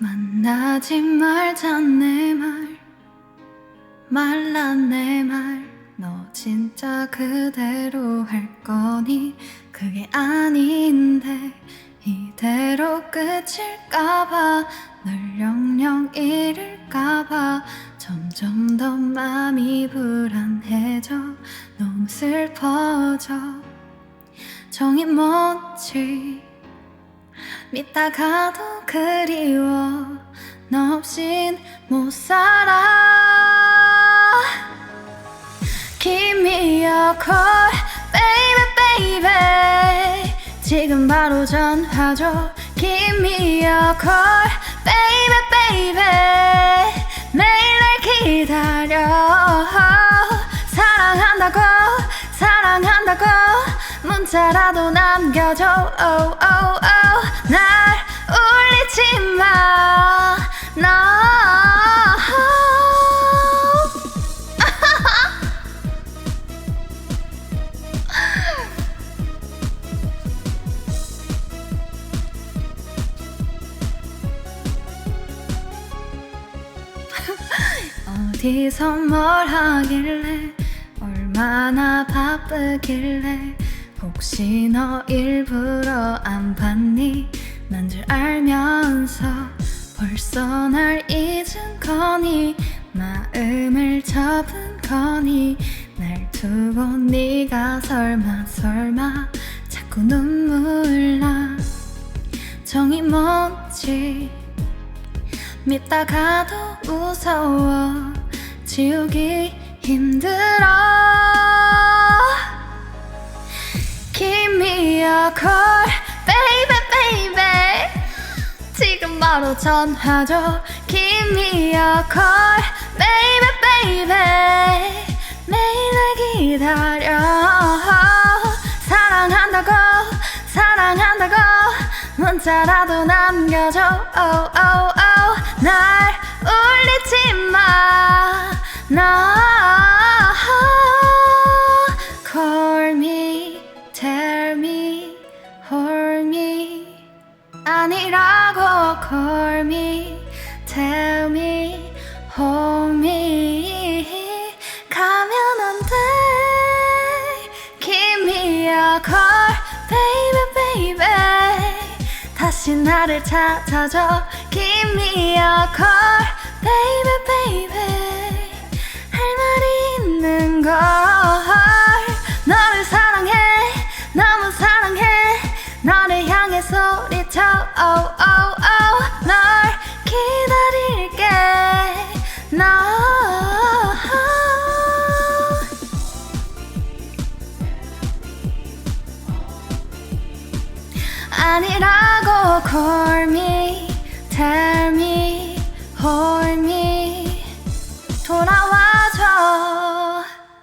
만나지 말자 내 말. 말라 내 말. 너 진짜 그대로 할 거니? 그게 아닌데. 이대로 끝일까봐. 널 영영 잃을까봐. 점점 더 마음이 불안해져. 너무 슬퍼져. 정이 뭔지. 믿다 가도 그리워 너 없인 못 살아 Give me a call baby baby 지금 바로 전화 줘 Give me a call baby baby 매일 날 기다려 사랑한다고 사랑한다고 문자라도 남겨줘 oh, oh, oh. 어디서 뭘 하길래 얼마나 바쁘길래 혹시 너 일부러 안 봤니? 난 줄 알면서 벌써 날 잊은 거니? 마음을 접은 거니? 날 두고 네가 설마 설마 자꾸 눈물 나? 정이 뭔지 믿다 가도 무서워 지우기 힘들어 Give me a call baby baby 지금 바로 전화 줘 Give me a call baby baby 매일 날 기다려 사랑한다고 사랑한다고 문자라도 남겨줘 oh, oh, oh. 날 울리지 마 no. Call me tell me hold me 아니라고 call me tell me hold me 가면 안돼 Give me a call 다시 나를 찾아줘. Give me a call baby baby. 할 말이 있는 걸 너를 사랑해 너무 사랑해. 너를 향해 소리쳐 oh, oh, oh. 널 기다릴게. 너 아니라고 call me tell me hold me 돌아와